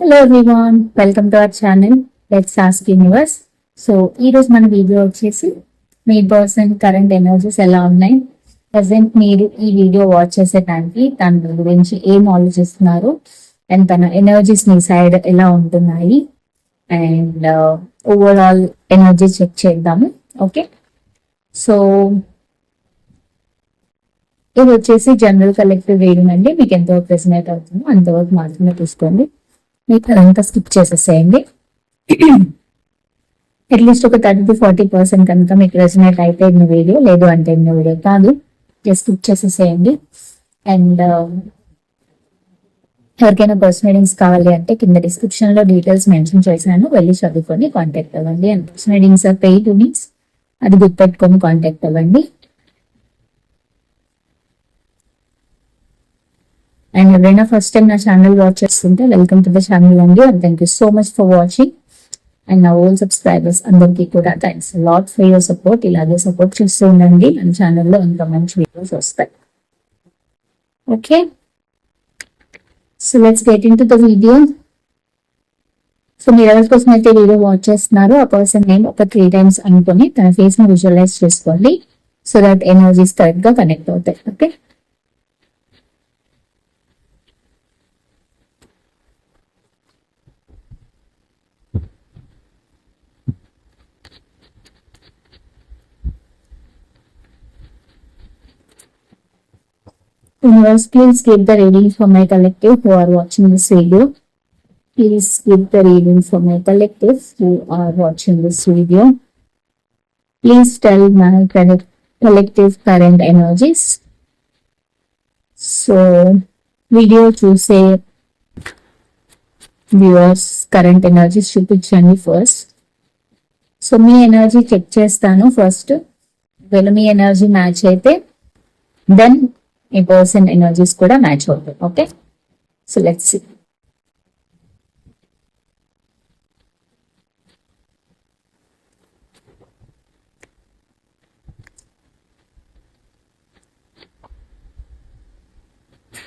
Hello everyone welcome to our channel let's ask universe so ఈరోజు మన video వచ్చేసి మీ person current energies ఎలా ఉన్నాయి? ప్రజెంట్ మీరు ఈ వీడియో వాచ్ చేసేటానికి తన గురించి ఏం ఆలోచిస్తున్నారు? అండ్ తన ఎనర్జీస్ మీ సైడ్ ఎలా ఉంటున్నాయి? అండ్ ఓవరాల్ ఎనర్జీ చెక్ చేద్దాము. ఓకే సో ఇది వచ్చేసి జనరల్ కలెక్టివ్ రీడింగ్ అండి. మీకు ఎంతవరకు ప్రెసినేట్ అవుతుందో అంతవరకు మాత్రమే తీసుకోండి మీకు అదంతా స్కిప్ చేసేసేయండి. అట్లీస్ట్ ఒక థర్టీ ఫార్టీ పర్సెంట్ కనుక మీకు రెసినేట్ అయితే ఇన్న వీడియో లేదు అంటే ఇన్న వీడియో కాదు. జస్ట్ స్కిప్ చేసేసేయండి. అండ్ uh, ఎవరికైనా పర్సనల్ రీడింగ్స్ కావాలి అంటే కింద డిస్క్రిప్షన్లో డీటెయిల్స్ మెన్షన్ చేశాను. వెళ్ళి చదువుకొని కాంటాక్ట్ అవ్వండి. And personal readings are paid units అది గుర్తుపెట్టుకొని కాంటాక్ట్ అవ్వండి. అండ్ ఎవరైనా ఫస్ట్ టైం నా ఛానల్ వాచ్ చేస్తుంటే వెల్కమ్ టు ద ఛానల్ అండి. And thank you so much for watching and నా ఓల్ సబ్స్క్రైబర్స్ అందరికీ కూడా thanks lot for your support ఇలాగే సపోర్ట్ చేస్తూ ఉండండి. మన ఛానల్లో ఇంకా మంచి వీడియోస్ వస్తాయి. Okay so let's get into the video so మీరు ఎవరి కోసం అయితే వీడియో వాచ్ చేస్తున్నారో ఆ పర్సన్ నేమ్ ఒక త్రీ టైమ్స్ అనుకుని తన ఫేస్ని విజువలైజ్ చేసుకోండి. సో దట్ ఎనర్జీస్ కరెక్ట్గా కనెక్ట్ అవుతాయి. Okay Universe, please give the reading for my collective who are watching this video. Please give the reading for my collective who are watching this video. Please tell my collective current energies. So video చూసే viewers current energies చూపించండి first so మీ energy check చేస్తాను first ఒకవేళ మీ energy match అయితే then మీ person energies కూడా match అవుతాయి. Okay so let's see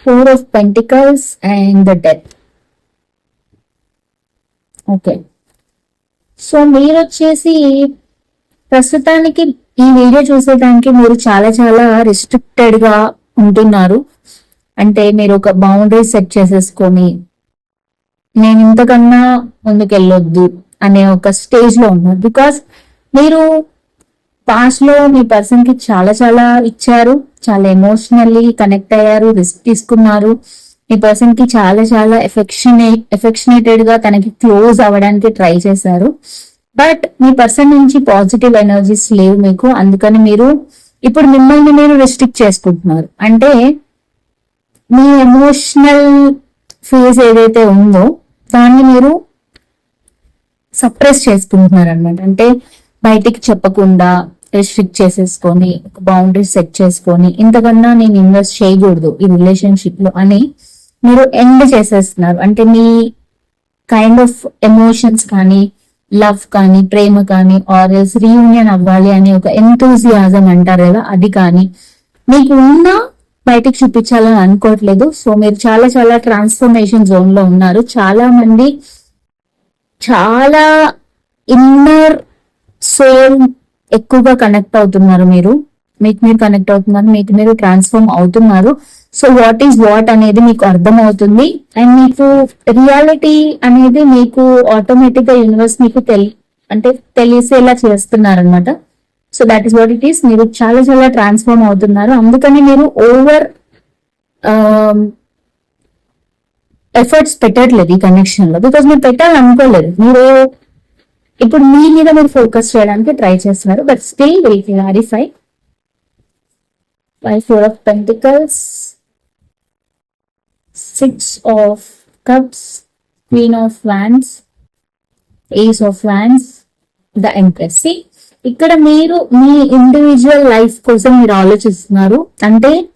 four of pentacles and the death okay so మీరు వచ్చేసి ప్రస్తుతానికి ఈ వీడియో చూసేదానికి మీరు చాలా చాలా రిస్ట్రిక్టెడ్గా ఉంటున్నారు. అంటే మీరు ఒక బౌండరీ సెట్ చేసేసుకొని నేను ఇంతకన్నా ముందుకు వెళ్ళొద్దు అనే ఒక స్టేజ్లో ఉన్నారు. బికాస్ మీరు పాస్ట్లో మీ పర్సన్కి చాలా చాలా ఇచ్చారు చాలా ఎమోషనల్లీ కనెక్ట్ అయ్యారు రిస్క్ తీసుకున్నారు. మీ పర్సన్కి చాలా చాలా ఎఫెక్షనేట్ ఎఫెక్షనేటెడ్గా తనకి క్లోజ్ అవ్వడానికి ట్రై చేశారు. బట్ మీ పర్సన్ నుంచి పాజిటివ్ ఎనర్జీస్ లేవు మీకు. అందుకని మీరు ఇప్పుడు మిమ్మల్ని మీరు రిస్ట్రిక్ట్ చేసుకుంటున్నారు. అంటే మీ ఎమోషనల్ ఫేజ్ ఏదైతే ఉందో దాన్ని మీరు సప్రెస్ చేసుకుంటున్నారు అనమాట అంటే బయటికి చెప్పకుండా రిస్ట్రిక్ట్ చేసేసుకొని ఒక బౌండరీ సెట్ చేసుకొని ఇంతకన్నా నేను ఇన్వెస్ట్ చేయకూడదు ఈ రిలేషన్షిప్లో అని మీరు ఎండ్ చేసేస్తున్నారు. అంటే మీ కైండ్ ఆఫ్ ఎమోషన్స్ కానీ లవ్ కానీ ప్రేమ కానీ ఆర్ ఎస్ రీయూనియన్ అవ్వాలి అనే ఒక ఎంతూజియాజం అంటారు కదా అది కానీ మీకు ఉన్న బయటికి చూపించాలని అనుకోవట్లేదు. సో మీరు చాలా చాలా ట్రాన్స్ఫర్మేషన్ జోన్లో ఉన్నారు. చాలా మంది చాలా ఇన్నర్ సోల్ ఎక్కువగా కనెక్ట్ అవుతున్నారు మీరు. మీకు మీరు కనెక్ట్ అవుతున్నారు మీకు మీరు ట్రాన్స్ఫార్మ్ అవుతున్నారు. సో వాట్ ఈస్ వాట్ అనేది మీకు అర్థమవుతుంది. అండ్ మీకు రియాలిటీ అనేది మీకు ఆటోమేటిక్గా యూనివర్స్ మీకు తెలి అంటే తెలిసేలా చేస్తున్నారనమాట so that is what it is మీరు చాలా చాలా ట్రాన్స్ఫార్మ్ అవుతున్నారు. అందుకని మీరు ఓవర్ ఎఫర్ట్స్ um, పెట్టట్లేదు ఈ కనెక్షన్లో. బికాస్ మీరు పెట్టాలనుకోలేదు. మీరు ఇప్పుడు మీ మీద మీరు ఫోకస్ చేయడానికి ట్రై చేస్తున్నారు. But still will clarify five four of pentacles six of cups queen of wands ace of wands the empress ఇక్కడ మీరు మీ ఇండివిజువల్ లైఫ్ కోసం మీరు ఆలోచిస్తున్నారు. అంటే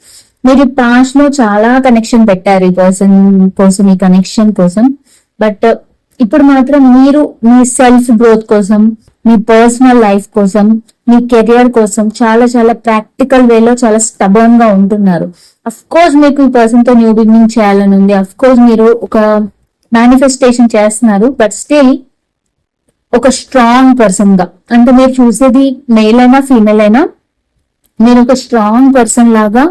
మీరు పాస్ట్లో చాలా కనెక్షన్ పెట్టారు ఈ పర్సన్ కోసం ఈ కనెక్షన్ కోసం. బట్ uh, ఇప్పుడు మాత్రం మీరు మీ సెల్ఫ్ గ్రోత్ కోసం మీ పర్సనల్ లైఫ్ కోసం మీ కెరియర్ కోసం చాలా చాలా ప్రాక్టికల్ వేలో చాలా స్టబర్న్గా ఉంటున్నారు. అఫ్ కోర్స్ మీకు ఈ పర్సన్తో న్యూ బిగినింగ్ చేయాలని ఉంది. అఫ్ కోర్స్ మీరు ఒక మేనిఫెస్టేషన్ చేస్తున్నారు బట్ స్టిల్ ఒక స్ట్రాంగ్ పర్సన్గా. అంటే మీరు చూసేది మేల్ అయినా ఫీమేల్ అయినా మీరు ఒక స్ట్రాంగ్ పర్సన్ లాగా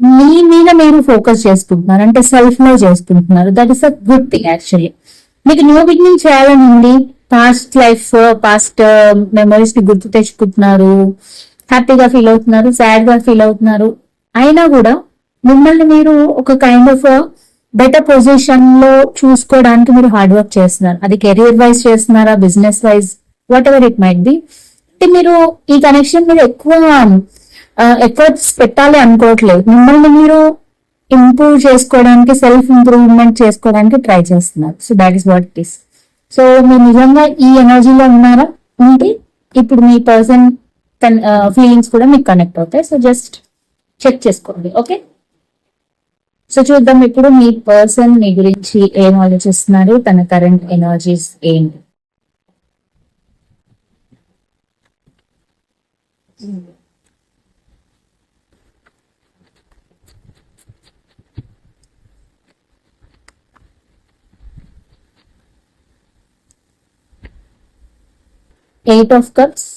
మీ మీద మీరు ఫోకస్ చేసుకుంటున్నారు. అంటే సెల్ఫ్ లవ్ చేసుకుంటున్నారు. That is a good thing actually మీకు న్యూ బిగినింగ్ చేయాలని ఉంది. పాస్ట్ లైఫ్ పాస్ట్ మెమరీస్ని గుర్తు తెచ్చుకుంటున్నారు. హ్యాపీగా ఫీల్ అవుతున్నారు సాడ్గా ఫీల్ అవుతున్నారు. అయినా కూడా మిమ్మల్ని మీరు ఒక కైండ్ ఆఫ్ బెటర్ పొజిషన్లో చూసుకోవడానికి మీరు హార్డ్ వర్క్ చేస్తున్నారు. అది కెరీర్ వైజ్ చేస్తున్నారా business wise whatever it might be అంటే మీరు ఈ కనెక్షన్ మీద ఎక్కువ ఎఫర్ట్స్ పెట్టాలి అనుకోవట్లేదు. మిమ్మల్ని మీరు ఇంప్రూవ్ చేసుకోవడానికి సెల్ఫ్ ఇంప్రూవ్మెంట్ చేసుకోవడానికి ట్రై చేస్తున్నారు. So that is what it is so మీరు నిజంగా ఈ ఎనర్జీలో ఉన్నారా? ఉంటే ఇప్పుడు మీ పర్సన్ తన ఫీలింగ్స్ కూడా మీకు కనెక్ట్ అవుతాయి. సో జస్ట్ చెక్ చేసుకోండి. ఓకే సో చూద్దాం ఇప్పుడు మీ పర్సన్ మీ గురించి ఏం ఆలోచిస్తున్నారు? తన కరెంట్ ఎనర్జీస్ ఏంటి? Eight of cups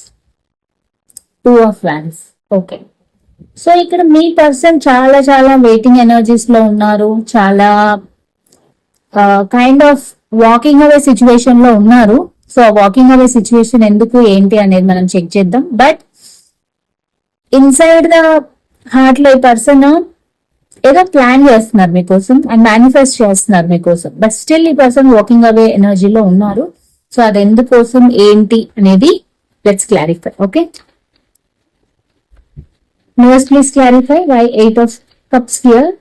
two of wands okay so ఇక్కడ మీ పర్సన్ చాలా చాలా వెయిటింగ్ ఎనర్జీస్లో ఉన్నారు చాలా కైండ్ ఆఫ్ వాకింగ్ అవే సిచ్యువేషన్లో ఉన్నారు. సో వాకింగ్ అవే సిచ్యువేషన్ ఎందుకు ఏంటి అనేది మనం చెక్ చేద్దాం. బట్ ఇన్సైడ్ ద హార్ట్లో ఈ పర్సన్ ఏదో ప్లాన్ చేస్తున్నారు మీకోసం అండ్ మేనిఫెస్ట్ చేస్తున్నారు మీకోసం. బట్ స్టిల్ ఈ పర్సన్ వాకింగ్ అవే ఎనర్జీలో ఉన్నారు. సో అది ఎందుకోసం ఏంటి అనేది let's clarify okay Nurse, please clarify why eight of cups here.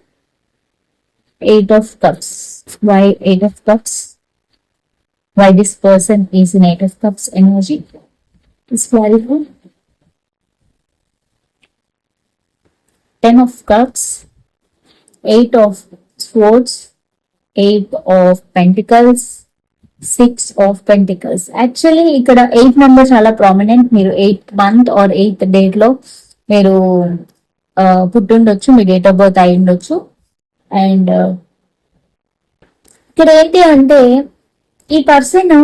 Eight of cups. Why eight of cups? Why this person is in eight of cups energy? Please clarify. Ten of cups. Eight of swords. Eight of pentacles. Six of pentacles actually ఇక్కడ eight number చాలా prominent మీరు eighth month or eighth date లో మీరు పుట్టుండొచ్చు మీ date of birth అయి ఉండొచ్చు. And ఇక్కడ ఏంటి అంటే ఈ పర్సన్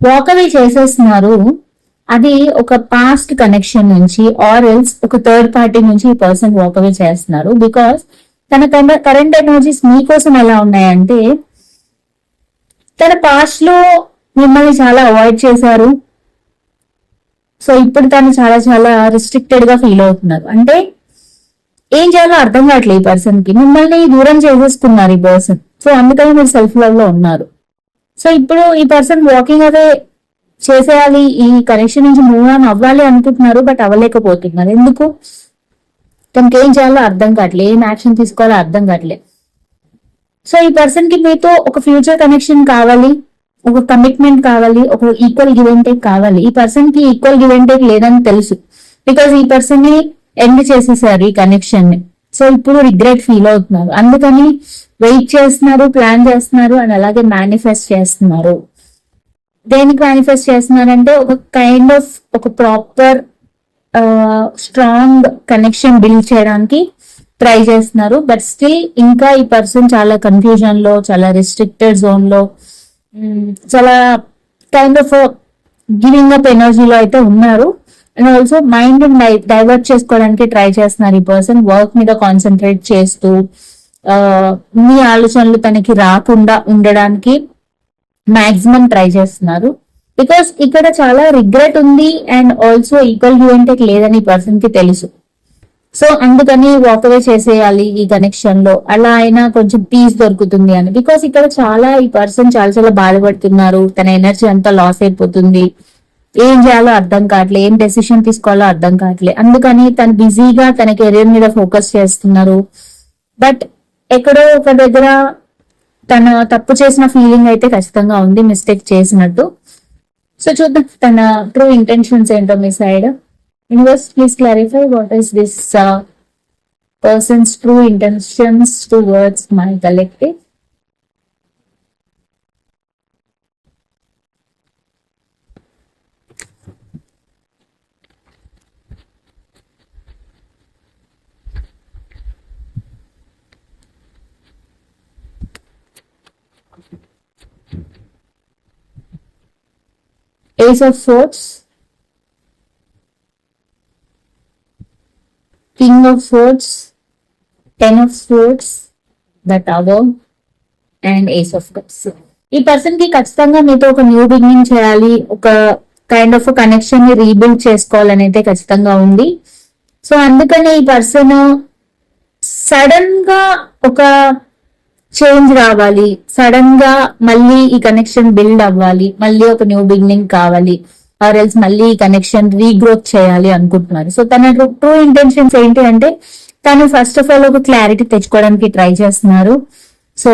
వాకవే చేసేస్తున్నారు. అది ఒక పాస్ట్ కనెక్షన్ నుంచి ఆర్ ఎల్స్ ఒక థర్డ్ పార్టీ నుంచి ఈ పర్సన్ వాకవే చేస్తున్నారు. బికాస్ తన కరెంట్ ఎనర్జీస్ మీకోసం ఎలా ఉన్నాయంటే తన పాస్ట్లో మిమ్మల్ని చాలా అవాయిడ్ చేశారు. సో ఇప్పుడు తను చాలా చాలా రిస్ట్రిక్టెడ్గా ఫీల్ అవుతున్నారు. అంటే ఏం చేయాలో అర్థం కావట్లేదు ఈ పర్సన్కి. మిమ్మల్ని దూరం చేసేసుకున్నారు ఈ పర్సన్ సో అందుకని మీరు సెల్ఫ్ లవ్లో ఉన్నారు. సో ఇప్పుడు ఈ పర్సన్ వాకింగ్ అదే చేసేయాలి ఈ కనెక్షన్ నుంచి మూవ్ ఆన్ అవ్వాలి అనుకుంటున్నారు బట్ అవ్వలేకపోతున్నారు. ఎందుకు? తనకి ఏం చేయాలో అర్థం కావట్లేదు. ఏం యాక్షన్ తీసుకోవాలో అర్థం కావట్లేదు. సో ఈ పర్సన్కి మీతో ఒక ఫ్యూచర్ కనెక్షన్ కావాలి. ఒక కమిట్మెంట్ కావాలి ఒక ఈక్వల్ గివ్ అండ్ టేక్ కావాలి. ఈ పర్సన్కి ఈక్వల్ గివ్ అండ్ టేక్ లేదని తెలుసు. బికాస్ ఈ పర్సన్ని ఎండ్ చేసేసారు ఈ కనెక్షన్ని. సో ఇప్పుడు రిగ్రెట్ ఫీల్ అవుతున్నారు. అందుకని వెయిట్ చేస్తున్నారు ప్లాన్ చేస్తున్నారు అండ్ అలాగే మేనిఫెస్ట్ చేస్తున్నారు. దేనికి మేనిఫెస్ట్ చేస్తున్నారంటే ఒక కైండ్ ఆఫ్ ఒక ప్రాపర్ స్ట్రాంగ్ కనెక్షన్ బిల్డ్ చేయడానికి ట్రై చేస్తున్నారు. బట్ స్టిల్ ఇంకా ఈ పర్సన్ చాలా కన్ఫ్యూజన్లో చాలా రిస్ట్రిక్టెడ్ జోన్లో Mm. చాలా కైండ్ ఆఫ్ గివింగ్ అప్ ఎనర్జీలో అయితే ఉన్నారు. అండ్ ఆల్సో మైండ్ డైవర్ట్ చేసుకోవడానికి ట్రై చేస్తున్నారు ఈ పర్సన్ వర్క్ మీద కాన్సన్ట్రేట్ చేస్తూ మీ ఆలోచనలు తనకి రాకుండా ఉండడానికి మాక్సిమం ట్రై చేస్తున్నారు. బికాస్ ఇక్కడ చాలా రిగ్రెట్ ఉంది అండ్ ఆల్సో ఈక్వల్ గివ్ లేదని పర్సన్కి తెలుసు. సో అందుకని వాక్ అవే చేసేయాలి ఈ కనెక్షన్లో. అలా అయినా కొంచెం పీస్ దొరుకుతుంది అని. బికాస్ ఇక్కడ చాలా ఈ పర్సన్ చాలా చాలా బాధపడుతున్నారు. తన ఎనర్జీ అంతా లాస్ అయిపోతుంది. ఏం చేయాలో అర్థం కావట్లే. ఏం డెసిషన్ తీసుకోవాలో అర్థం కావట్లే. అందుకని తను బిజీగా తన కెరీర్ మీద ఫోకస్ చేస్తున్నారు. బట్ ఎక్కడో ఒక దగ్గర తన తప్పు చేసిన ఫీలింగ్ అయితే ఖచ్చితంగా ఉంది. మిస్టేక్ చేసినట్టు. సో చూద్దాం తన ట్రూ ఇంటెన్షన్స్ ఏంటో మీ side Invest, please clarify what is this uh, person's true intentions towards my collective? Ace of Swords, king of swords ten of swords that tower and ace of cups ఈ పర్సన్కి ఖచ్చితంగా మీతో ఒక new beginning చేయాలి ఒక kind of కనెక్షన్ని rebuild చేసుకోవాలని అయితే ఖచ్చితంగా ఉంది. సో అందుకనే ఈ పర్సన్ సడన్గా ఒక చేంజ్ రావాలి సడన్గా మళ్ళీ ఈ కనెక్షన్ బిల్డ్ అవ్వాలి మళ్ళీ ఒక న్యూ బిగినింగ్ కావాలి. ఆర్ ఎల్స్ మళ్ళీ ఈ కనెక్షన్ రీగ్రోత్ చేయాలి అనుకుంటున్నారు. సో తన ట్రూ ఇంటెన్షన్స్ ఏంటి అంటే తను ఫస్ట్ ఆఫ్ ఆల్ ఒక క్లారిటీ తెచ్చుకోవడానికి ట్రై చేస్తున్నారు. సో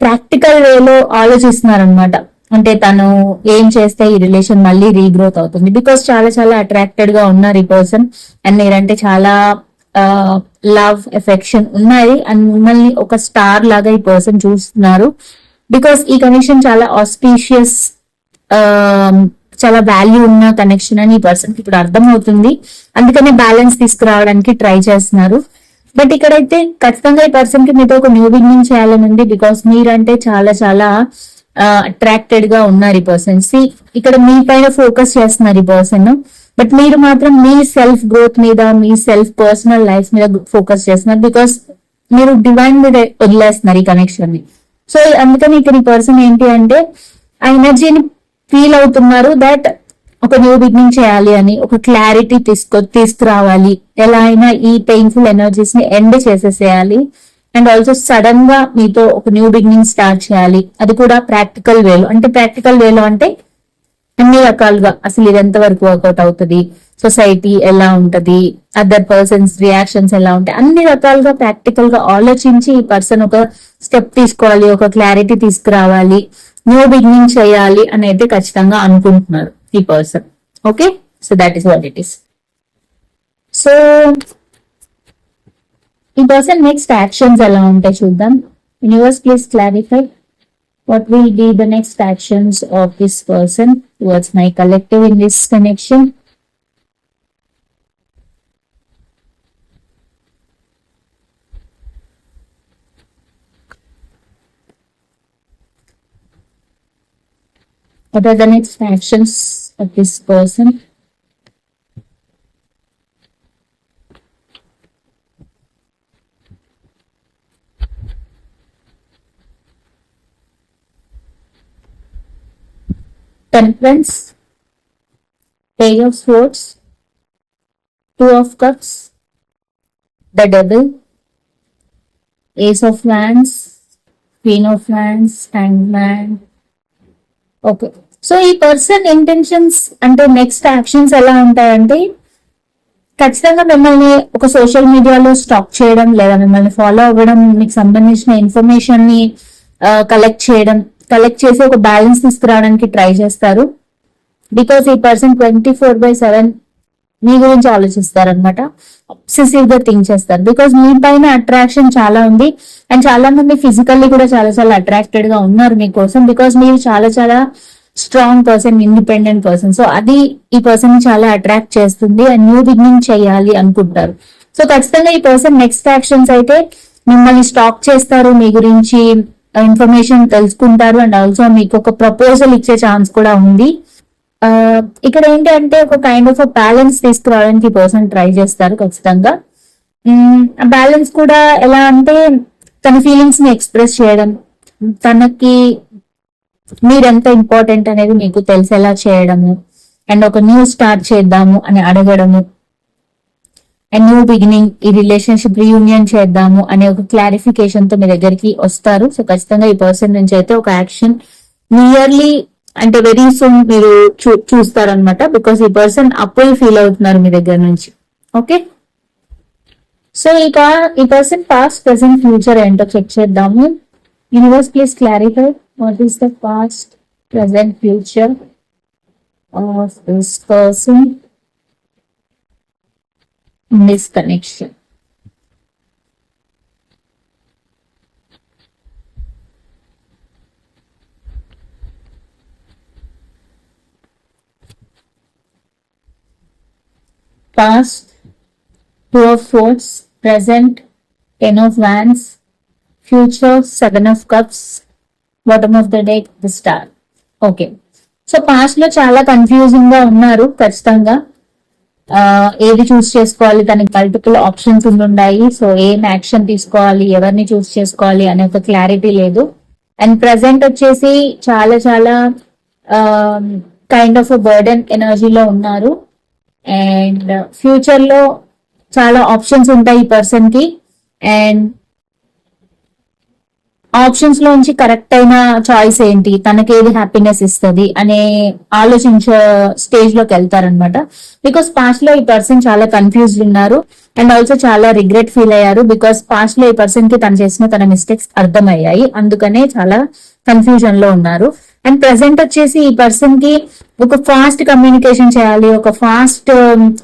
ప్రాక్టికల్ వేలో ఆలోచిస్తున్నారు అనమాట అంటే తను ఏం చేస్తే ఈ రిలేషన్ మళ్ళీ రీగ్రోత్ అవుతుంది. బికాస్ చాలా చాలా అట్రాక్టెడ్గా ఉన్నారు ఈ పర్సన్ అండ్ మీరంటే చాలా లవ్ ఎఫెక్షన్ ఉన్నాయి. అండ్ మిమ్మల్ని ఒక స్టార్ లాగా ఈ పర్సన్ చూస్తున్నారు. బికాస్ ఈ కనెక్షన్ చాలా ఆస్పీషియస్ చాలా వాల్యూ ఉన్న కనెక్షన్ అని ఈ పర్సన్కి ఇప్పుడు అర్థమవుతుంది. అందుకనే బ్యాలెన్స్ తీసుకురావడానికి ట్రై చేస్తున్నారు. బట్ ఇక్కడైతే ఖచ్చితంగా ఈ పర్సన్కి మీతో ఒక న్యూ బిగినింగ్ చేయాలని ఉంది బికాస్ మీరంటే చాలా చాలా అట్రాక్టెడ్గా ఉన్నారు ఈ పర్సన్ సి ఇక్కడ మీ పైన ఫోకస్ చేస్తున్నారు ఈ పర్సన్ బట్ మీరు మాత్రం మీ సెల్ఫ్ గ్రోత్ మీద మీ సెల్ఫ్ పర్సనల్ లైఫ్ మీద ఫోకస్ చేస్తున్నారు బికాస్ మీరు డివైన్ మీద వదిలేస్తున్నారు ఈ కనెక్షన్ని. సో అందుకని ఇక్కడ ఈ పర్సన్ ఏంటి అంటే ఆ ఎనర్జీని ఫీల్ అవుతున్నారు దట్ ఒక న్యూ బిగినింగ్ చేయాలి అని ఒక క్లారిటీ తీసుకో తీసుకురావాలి. ఎలా అయినా ఈ పెయిన్ఫుల్ ఎనర్జీస్ని ఎండ్ చేసేసేయాలి. అండ్ ఆల్సో సడన్గా మీతో ఒక న్యూ బిగినింగ్ స్టార్ట్ చేయాలి. అది కూడా ప్రాక్టికల్ వేలో అంటే ప్రాక్టికల్ వేలో అంటే అన్ని రకాలుగా అసలు ఇది ఎంతవరకు వర్కౌట్ అవుతుంది? సొసైటీ ఎలా ఉంటది? అదర్ పర్సన్స్ రియాక్షన్స్ ఎలా ఉంటాయి? అన్ని రకాలుగా ప్రాక్టికల్గా ఆలోచించి ఈ పర్సన్ ఒక స్టెప్ తీసుకోవాలి ఒక క్లారిటీ తీసుకురావాలి. న్యూ బిగినింగ్ చేయాలి అని అయితే ఖచ్చితంగా అనుకుంటున్నారు ఈ person okay so that is what it is so ఈ పర్సన్ నెక్స్ట్ యాక్షన్స్ ఎలా ఉంటాయి చూద్దాం. Universe please clarify what will be the next actions of this person towards my collective in this connection. What are the next actions of this person temperance, page of swords, two of cups, the devil, ace of wands, queen of wands, hangman. Okay so ఈ person intentions అంటే next actions ఎలా ఉంటాయంటే ఖచ్చితంగా మిమ్మల్ని ఒక social మీడియాలో stock చేయడం లేదా మిమ్మల్ని ఫాలో అవ్వడం మీకు సంబంధించిన ఇన్ఫర్మేషన్ని కలెక్ట్ చేయడం కలెక్ట్ చేసి ఒక బ్యాలెన్స్ తీసుకురావడానికి ట్రై చేస్తారు. బికాస్ ఈ person twenty four by seven మీ గురించి ఆలోచిస్తారు అనమాట అబ్సెసివ్గా థింక్ చేస్తారు. బికాస్ మీ పైన అట్రాక్షన్ చాలా ఉంది. అండ్ చాలా మంది ఫిజికల్లీ కూడా చాలా చాలా అట్రాక్టెడ్గా ఉన్నారు మీకోసం. బికాస్ మీరు చాలా చాలా strong person independent person so అది ఈ పర్సన్ని చాలా అట్రాక్ట్ చేస్తుంది అండ్ న్యూ బిగినింగ్ చేయాలి అనుకుంటారు. సో ఖచ్చితంగా ఈ పర్సన్ నెక్స్ట్ యాక్షన్స్ అయితే మిమ్మల్ని స్టాక్ చేస్తారు మీ గురించి uh, ఇన్ఫర్మేషన్ తెలుసుకుంటారు అండ్ ఆల్సో మీకు ఒక ప్రపోజల్ ఇచ్చే ఛాన్స్ కూడా ఉంది. Uh, ఇక్కడ ఏంటి అంటే ఒక కైండ్ ఆఫ్ బ్యాలెన్స్ తీసుకురావడానికి పర్సన్ ట్రై చేస్తారు ఖచ్చితంగా. Mm, బ్యాలెన్స్ కూడా ఎలా అంటే తన ఫీలింగ్స్ని ఎక్స్ప్రెస్ చేయడం తనకి మీరెంత ఇంపార్టెంట్ అనేది మీకు తెలిసేలా చేయడము అండ్ ఒక న్యూ స్టార్ట్ చేద్దాము అని అడగడము అండ్ న్యూ బిగినింగ్ ఈ రిలేషన్షిప్ రీయూనియన్ చేద్దాము అనే ఒక క్లారిఫికేషన్తో మీ దగ్గరికి వస్తారు. సో ఖచ్చితంగా ఈ పర్సన్ నుంచి అయితే ఒక యాక్షన్ నియర్లీ అంటే వెరీ సూన్ మీరు చూ చూస్తారనమాట బికాస్ ఈ పర్సన్ అప్పుల్ ఫీల్ అవుతున్నారు మీ దగ్గర నుంచి. ఓకే సో ఇక ఈ పర్సన్ పాస్ట్ ప్రెసెంట్ ఫ్యూచర్ ఏంటో చెక్ చేద్దాము. Universe please clarify What is the past, present, future of this person in this connection? past, two of swords, present, ten of wands, future, seven of cups, water of the day the star okay so పాస్ట్లో చాలా కన్ఫ్యూజింగ్గా ఉన్నారు ఖచ్చితంగా. ఏది choose చేసుకోవాలి తనకి multiple options ఉన్నాయి so ఏం యాక్షన్ తీసుకోవాలి ఎవరిని చూస్ చేసుకోవాలి అనే ఒక క్లారిటీ లేదు. అండ్ ప్రజెంట్ వచ్చేసి చాలా చాలా కైండ్ ఆఫ్ బర్డెన్ ఎనర్జీలో ఉన్నారు. అండ్ ఫ్యూచర్లో చాలా ఆప్షన్స్ ఉంటాయి ఈ పర్సన్కి అండ్ ఆప్షన్స్ లోంచి కరెక్ట్ అయిన చాయిస్ ఏంటి? తనకి ఏది హ్యాపీనెస్ ఇస్తుంది అనే ఆలోచించే స్టేజ్లోకి వెళ్తారనమాట బికాస్ పాస్ట్లో ఈ పర్సన్ చాలా కన్ఫ్యూజ్డ్ ఉన్నారు అండ్ ఆల్సో చాలా రిగ్రెట్ ఫీల్ అయ్యారు బికాస్ పాస్ట్లో ఈ పర్సన్కి తను చేసిన తన మిస్టేక్స్ అర్థమయ్యాయి. అందుకనే చాలా కన్ఫ్యూజన్లో ఉన్నారు. అండ్ ప్రెసెంట్ వచ్చేసి ఈ పర్సన్కి ఒక ఫాస్ట్ కమ్యూనికేషన్ చేయాలి ఒక ఫాస్ట్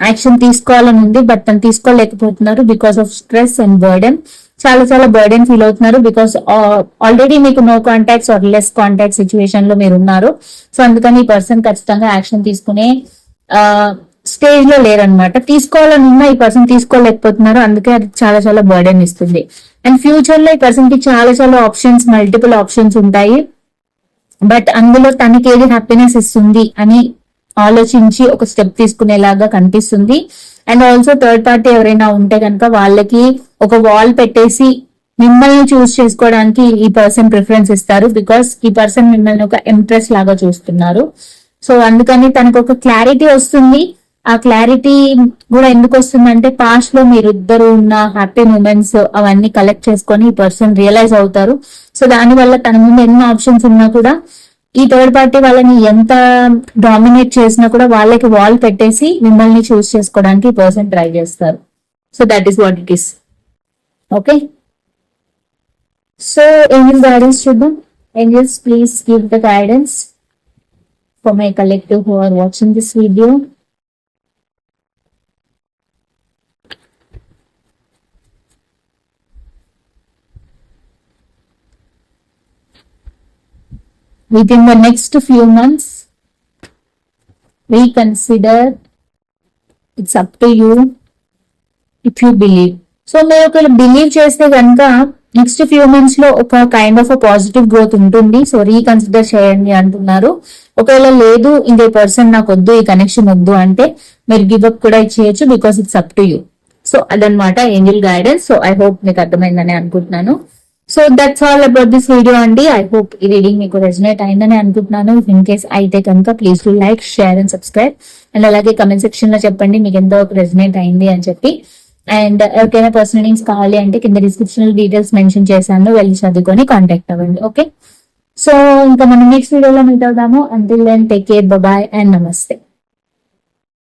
యాక్షన్ um, తీసుకోవాలని ఉంది బట్ తను తీసుకోలేకపోతున్నారు because of stress and burden చాలా చాలా బర్డెన్ ఫీల్ అవుతున్నారు బికాస్ ఆల్రెడీ uh, మీకు no contacts or less contact సిచ్యువేషన్లో మీరు ఉన్నారు. సో అందుకని ఈ పర్సన్ ఖచ్చితంగా యాక్షన్ తీసుకునే uh, స్టేజ్లో లేరనమాట తీసుకోవాలని ఉన్నా ఈ పర్సన్ తీసుకోలేకపోతున్నారు. అందుకే అది చాలా చాలా బర్డెన్ ఇస్తుంది. అండ్ ఫ్యూచర్లో ఈ పర్సన్కి చాలా చాలా ఆప్షన్స్ మల్టిపుల్ ఆప్షన్స్ ఉంటాయి. బట్ అందులో తనకి ఏది హ్యాపీనెస్ ఇస్తుంది అని ఆలోచించి ఒక స్టెప్ తీసుకునేలాగా కనిపిస్తుంది. అండ్ ఆల్సో థర్డ్ పార్టీ ఎవరైనా ఉంటే కనుక వాళ్ళకి ఒక వాల్ పెట్టేసి మిమ్మల్ని చూస్ చేసుకోవడానికి ఈ పర్సన్ ప్రిఫరెన్స్ ఇస్తారు బికాస్ ఈ పర్సన్ మిమ్మల్ని ఒక ఇంట్రెస్ట్ లాగా చూస్తున్నారు. సో అందుకని తనకు ఒక క్లారిటీ వస్తుంది. ఆ క్లారిటీ కూడా ఎందుకు వస్తుందంటే పాస్ట్లో మీరు ఇద్దరు ఉన్న హ్యాపీ మూమెంట్స్ అవన్నీ కలెక్ట్ చేసుకొని ఈ పర్సన్ రియలైజ్ అవుతారు. సో దానివల్ల తన ముందు ఎన్ని ఆప్షన్స్ ఉన్నా కూడా ఈ థర్డ్ పార్టీ వాళ్ళని ఎంత డామినేట్ చేసినా కూడా వాళ్ళకి వాల్ పెట్టేసి మిమ్మల్ని చూస్ చేసుకోవడానికి పర్సన్ ట్రై చేస్తారు. So that is what it is. Okay? So angel guidance చూద్దాం? Angels please give the guidance for my collective who are watching this video within the next few months reconsider it's up to you if you believe. So మీరు ఒకవేళ believe చేస్తే కనుక next few మంత్స్లో ఒక kind of positive growth ఉంటుంది. So reconsider చేయండి అంటున్నారు. ఒకవేళ లేదు ఇంకే పర్సన్ నాకు వద్దు ఈ కనెక్షన్ వద్దు అంటే మీరు గివప్ కూడా ఇచ్చేయచ్చు because it's up to you so అదనమాట angel guidance so I hope మీకు అర్థమైందని అనుకుంటున్నాను. So that's all about this video అండి ఐ హోప్ ఈ రీడింగ్ మీకు రెజనేట్ అయిందని అనుకుంటున్నాను. ఇన్ కేస్ అయితే కనుక please like share and subscribe and అలాగే కమెంట్ సెక్షన్లో చెప్పండి మీకు ఎంతో రెజనేట్ అయింది అని చెప్పి. అండ్ uh, ఎవరికైనా పర్సనల్ లింక్స్ కావాలి అంటే కింద డిస్క్రిప్షన్ డీటెయిల్స్ మెన్షన్ చేశాను వెళ్ళి చదువుకొని కాంటాక్ట్ అవ్వండి ఓకే సో ఇంకా మనం నెక్స్ట్ వీడియోలో మీట్ అవుదాము. Until then take care bye and నమస్తే